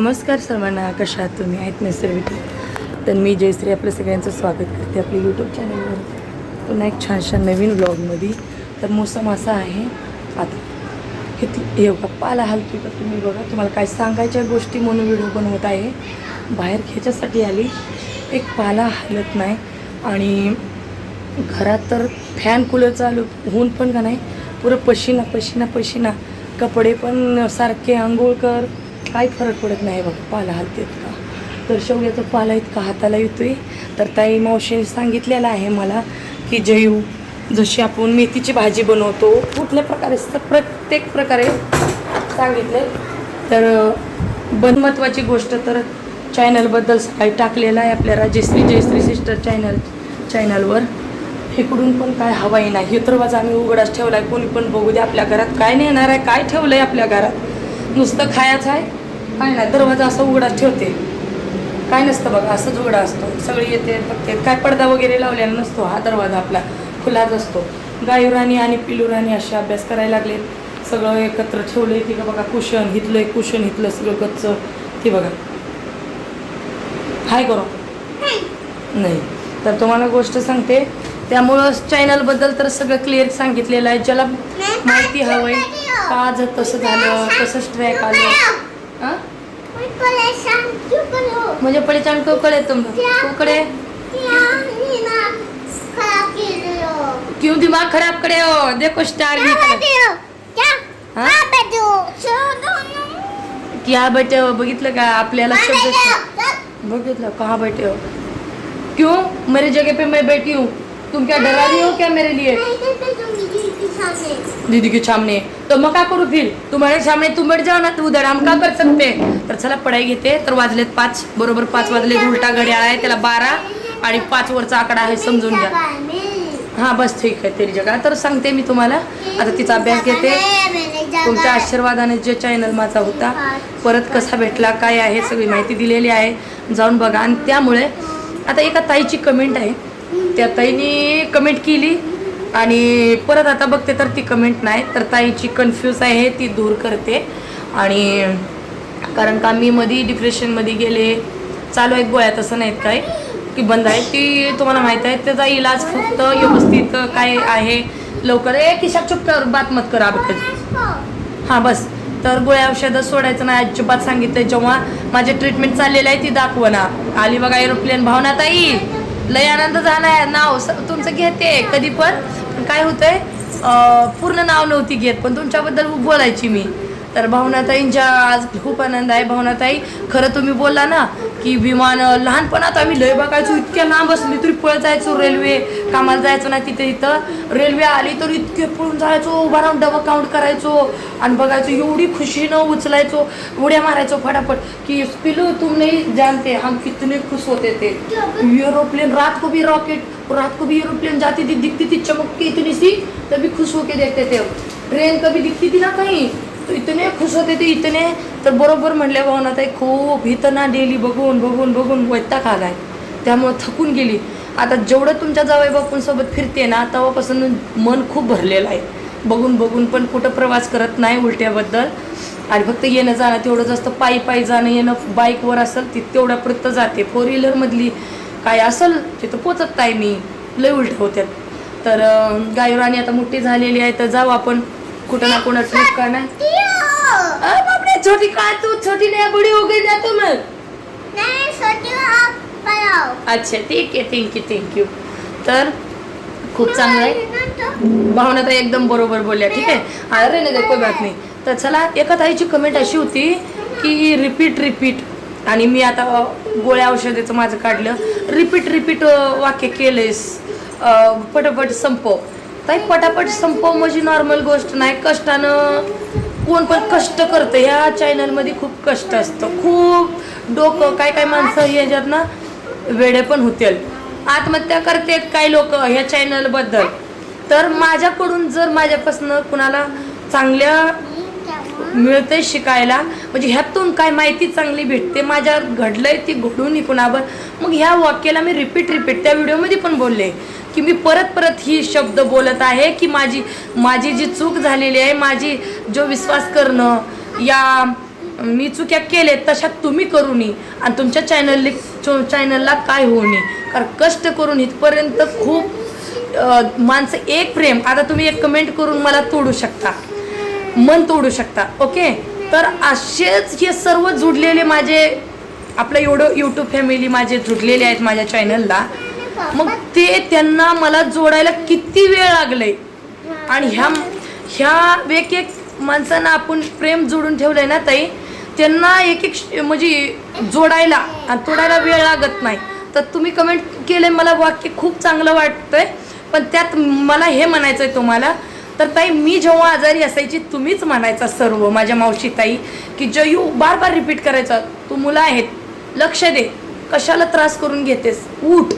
नमस्कार सर्वांना कशा तुम्ही? आहेत नैसर्गिक तर मी जयश्री आपलं सगळ्यांचं स्वागत करते आपल्या यूट्यूब चॅनलवर पुन्हा एक छानशा नवीन ब्लॉगमध्ये तर मोसम असा आहे. आता किती ती हे पाला हलतो तर तुम्ही बघा. तुम्हाला काय सांगायच्या गोष्टी म्हणून व्हिडिओ बनवत आहे. बाहेर ह्याच्यासाठी आली. एक पाला हलत नाही. आणि घरात तर फॅन कूलर चालू होऊन पण का नाही. पुरं पशिना पशिना पशिना. कपडे पण सारखे आंघोळ कर. काही फरक पडत नाही बघा पाला हलतेत का? तर शेवग्याचा पाला इतका हाताला येतोय. तर ताई मावशीने सांगितलेलं आहे मला की जयू जशी आपण मेथीची भाजी बनवतो कुठल्या प्रकारे प्रत्येक प्रकारे सांगितले तर बन महत्त्वाची गोष्ट तर चॅनलबद्दल सकाळी टाकलेलं आहे आपल्या राजेश्री जयश्री सिस्टर चॅनल चॅनलवर इकडून पण काय हवाही नाही. हे तर माझा आम्ही उघडाच ठेवला आहे कोणी पण बघू दे आपल्या घरात. काय नाही येणार आहे? काय ठेवलं आहे आपल्या घरात? नुसतं खायचं आहे. काय नाही दरवाजा असं उघडाच ठेवते. काय नसतं बघा असंच उघडा असतो. सगळी येते बघते. काय पडदा वगैरे लावलेला नसतो हा दरवाजा आपला खुलाच असतो. गायुराणी आणि पिलुराणी असे अभ्यास करायला लागले सगळं एकत्र ठेवलंय ती का बघा कुशन हिथलं आहे कुशन हिथलं सगळं कच्च. ती बघा. हाय करो. नाही. तर तुम्हाला गोष्ट सांगते त्यामुळं चॅनलबद्दल तर सगळं क्लिअर सांगितलेलं आहे. ज्याला माहिती हवंय का जर तसं झालं कसं स्ट्रॅक आलं. हां मुझे परेशान क्यों करे तुम को करे? क्यों? दिमाग खराब करे हो? देखो स्टार भी क्या? बैठे हो? बघितलं का आपल्याला शब्द बघितलं कहाँ बैठे हो? क्यों? मेरी जगह पे मैं बैठी हूँ। तुम क्या डरा रही हो क्या मेरे लिए? दीदी के सामने तो मग काय करू फिर? तुम्हारे सामने तुम बैठ जाओ ना तू उधर हम का कर सकते तर चला पढाई घेते. तर वाजलेत पाच. बरोबर पाच वाजले उलटा घड्याळ आहे त्याला बारा आणि पाच वरचा आकडा आहे समजून घ्या. हा बस ठीक आहे तरी जगा. तर सांगते मी तुम्हाला. आता तिचा अभ्यास घेते. तुमच्या आशीर्वादाने जे चॅनल माझा होता परत कसा भेटला काय आहे सगळी माहिती दिलेली आहे. जाऊन बघा. आणि त्यामुळे आता एका ताईची कमेंट आहे. त्या ताईने कमेंट केली. आणि परत आता बघते तर ती कमेंट नाही तर ताईची कन्फ्यूज आहे ती दूर करते. आणि कारण का मी मध्ये डिप्रेशनमध्ये गेले. चालू आहेत गोळ्या तसं नाहीत काय? की बंद आहे ती तुम्हाला माहीत आहे त्याचा इलाज फक्त व्यवस्थित काय आहे लवकर. ए किशा चुप कर बात मत कर हां बस. तर गोळ्या औषधं सोडायचं नाही अजिबात सांगितलं जेव्हा माझे ट्रीटमेंट चाललेलं आहे ती दाखवना. आली बघा एरोप्लेन भावना ताई लय आनंद झालाय. नाव स- तुमचं घेते कधी पण. काय होतंय? पूर्ण नाव नव्हती घेत पण तुमच्याबद्दल बोलायची मी. तर भावनाताईंच्या आज खूप आनंद आहे. भावनाताई खरं तुम्ही बोलला ना की विमान लहानपणात आम्ही लय बघायचो इतक्या लांब असली तरी पळत जायचो रेल्वे कामाला जायचो ना तिथे इथं. रेल्वे आली तर इतके पळून जायचो उभा राहून डबा काउंट करायचो आणि बघायचो एवढी खुशीनं उचलायचो उड्या मारायचो फटाफट की पिलू तुम्ही जानते हम कितने खुश होते ते. एरोप्लेन रात को भी रॉकेट रात को भी एरोप्लेन जाती थी दिखती थी चमक के इतनी सी तभी खुश होके देखते थे ट्रेन कभी दिखती थी ना कहीं तो इतने खुश होते थे इतने तर बरोबर म्हटल्या भावना ताई खूप इथं ना डेली बघून बघून बघून वैताग आलाय त्यामुळं थकून गेली. आता जेवढं तुमच्या जावई बापूंसोबत फिरते ना तेव्हापासून मन खूप भरलेलं आहे. बघून बघून पण कुठं प्रवास करत नाही उलट्याबद्दल. आणि फक्त येणं जाणं तेवढं जास्त पायी पायी जाणं येणं बाईकवर असेल ती तेवढ्यापुरतं जाते. फोर व्हीलरमधली काय असेल तिथं पोचत नाही मी. लय उलट होत्यात. तर गायराणी आता मोठी झालेली आहे तर जाऊ आपण. कुठं ना कुठं ट्रिप का नाही छोटी का तू? छोटी नाही बडी हो गई जातो मग. अच्छा ठीक आहे थँक्यू थँक्यू तर खूप चांगलं आहे. भावना तर एकदम बरोबर बोलल्या ठीक आहे? अरे नाही कोई बात नाही. तर चला एका ताईची कमेंट अशी होती की रिपीट रिपीट आणि मी आता गोळ्या औषधाचं माझं काढलं. रिपीट रिपीट वाक्य केलेस अं, पटापट संपव. ताई पटापट संपव म्हणजे नॉर्मल गोष्ट नाही. कष्टानं कोण पण कष्ट करतं. ह्या चॅनलमध्ये खूप कष्ट असतं. खूप डोकं काय काय माणसं ह्याच्यात ना वेडे पण होतील. आत्महत्या करतेत काही लोक ह्या चॅनलबद्दल तर माझ्याकडून जर माझ्यापासून कुणाला चांगल्या मिळते शिकायला. म्हणजे ह्यातून काय माहिती चांगली भेटते. माझ्या घडलंय ती घडून कुणावर. मग ह्या वाक्याला मी रिपीट रिपीट त्या व्हिडिओमध्ये पण बोलले की मी परत परत ही शब्द बोलत आहे की माझी माझी जी चूक झालेली आहे माझी जो विश्वास करणं या मी चुक्या केले तशा तुम्ही करू नये. आणि तुमच्या चॅनल चॅनलला काय होऊ नये. कारण कष्ट करून इथपर्यंत खूप माणसं एक प्रेम. आता तुम्ही एक कमेंट करून मला तोडू शकता. मन तोडू शकता ओके? तर असेच हे सर्व जुडलेले माझे आपलं एवढं यूट्यूब फॅमिली माझे जुडलेले आहेत माझ्या चॅनलला मग ते त्यांना मला जोडायला किती वेळ लागले आणि ह्या ह्या एक एक माणसांना आपण प्रेम जोडून ठेवलंय ना ताई त्यांना एक एक श- म्हणजे जोडायला आणि तोडायला वेळ लागत नाही. तर तुम्ही कमेंट केले मला वाक्य खूप चांगलं वाटतंय पण त्यात मला हे म्हणायचं आहे तुम्हाला तर ताई मी जेव्हा आजारी असायची तुम्हीच म्हणायचा सर्व माझ्या मावशी ताई की जयू बार बार रिपीट करायचं. तू मुलं आहेत लक्ष दे. कशाला त्रास करून घेतेस? उठ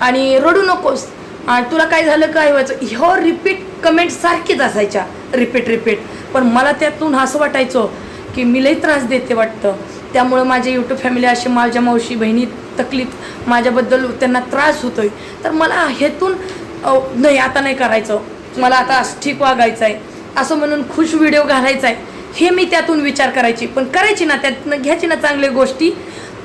आणि रडू नकोस. आणि तुला काय झालं काय व्हायचं ह्यो रिपीट कमेंट सारखीच असायच्या. रिपीट रिपीट पण मला त्यातून असं वाटायचं की मी लई त्रास देते वाटतं. त्यामुळं माझे यूट्यूब फॅमिली अशी माझ्या मावशी बहिणी तकलीफ माझ्याबद्दल त्यांना त्रास होतोय. तर मला हेतून नाही आता नाही करायचं. मला आता ठीक वागायचं आहे असं म्हणून खुश व्हिडिओ घालायचा आहे हे मी त्यातून विचार करायची. पण करायची ना त्यातनं घ्यायची ना चांगल्या गोष्टी.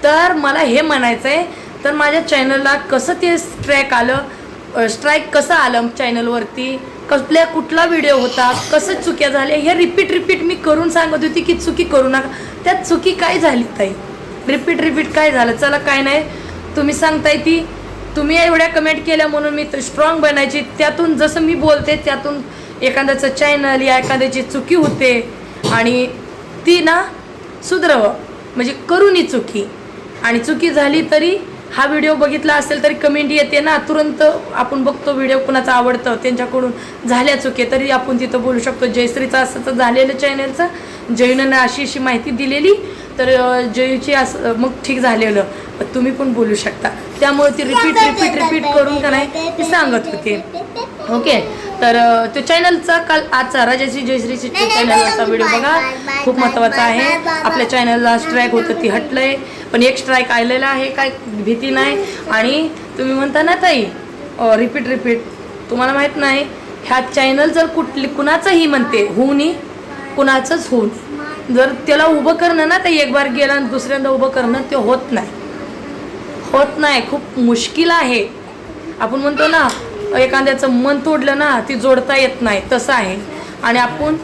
तर मला हे म्हणायचं आहे तर माझ्या चॅनलला कसं ते स्ट्रॅक आलं स्ट्राईक कसं आलं चॅनलवरती कसल्या कुठला व्हिडिओ होता? कसं चुक्या झाल्या? हे रिपीट रिपीट मी करून सांगत होती की चुकी करू नका. त्यात चुकी काय झाली ताई? रिपीट रिपीट काय झालं? चला काय नाही. तुम्ही सांगताय ती तुम्ही एवढ्या कमेंट केल्या म्हणून मी स्ट्रॉंग बनायची. त्यातून जसं मी बोलते त्यातून एखाद्याचं चॅनल या एखाद्याची चुकी होते. आणि ती ना सुधरवं. म्हणजे करूनही चुकी. आणि चुकी झाली तरी हा व्हिडिओ बघितला असेल तरी कमेंट येते ना. तुरंत आपण बघतो व्हिडिओ कुणाचा आवडतं त्यांच्याकडून झाल्या चुके तरी आपण तिथं बोलू शकतो. जयश्रीचं असं तर झालेलं चॅनलचं जयूनं अशी अशी माहिती दिलेली. तर जयूची असं मग ठीक झालेलं. तुम्ही पण बोलू शकता. त्यामुळे ती रिपीट रिपीट रिपीट करून का नाही ती सांगत होते. ओके. तर तो चॅनलचा काल आजचा राजाची जयश्रीची चॅनलवरचा व्हिडिओ बघा. खूप महत्त्वाचा आहे. आपल्या चॅनलला स्ट्राईक होतं ती हटलंय. पण एक स्ट्राईक आलेला आहे काय भीती नाही. आणि तुम्ही म्हणता ना ताई रिपीट रिपीट तुम्हाला माहीत नाही ह्या चॅनल जर कुठली कुणाचंही म्हणते होऊ नये कुणाचंच होऊ नये जर त्याला उभं करणं ना ते एक बार गेलं आणि दुसऱ्यांदा उभं करणं ते होत नाही. होत नाही खूप मुश्किल आहे. आपण म्हणतो ना एखाद्याचं मन तोडलं ना ती जोडता येत नाही तसं आहे. आणि आपण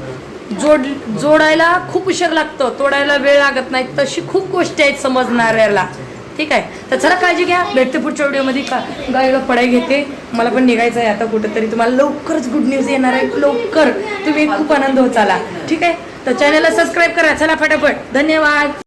जोड जोडायला खूप उशीर लागतं तोडायला वेळ लागत नाही तशी खूप गोष्टी आहेत समजणाऱ्याला. ठीक आहे? तर चला काळजी घ्या. भेटते पुढच्या व्हिडिओमध्ये. का गाईला पडाय घेते. मला पण निघायचं आहे आता कुठंतरी. तुम्हाला लवकरच गुड न्यूज येणार आहे. लवकर. तुम्ही खूप आनंद होत चाला. ठीक आहे? तर चॅनलला सबस्क्राईब करा. चला फटाफट. धन्यवाद.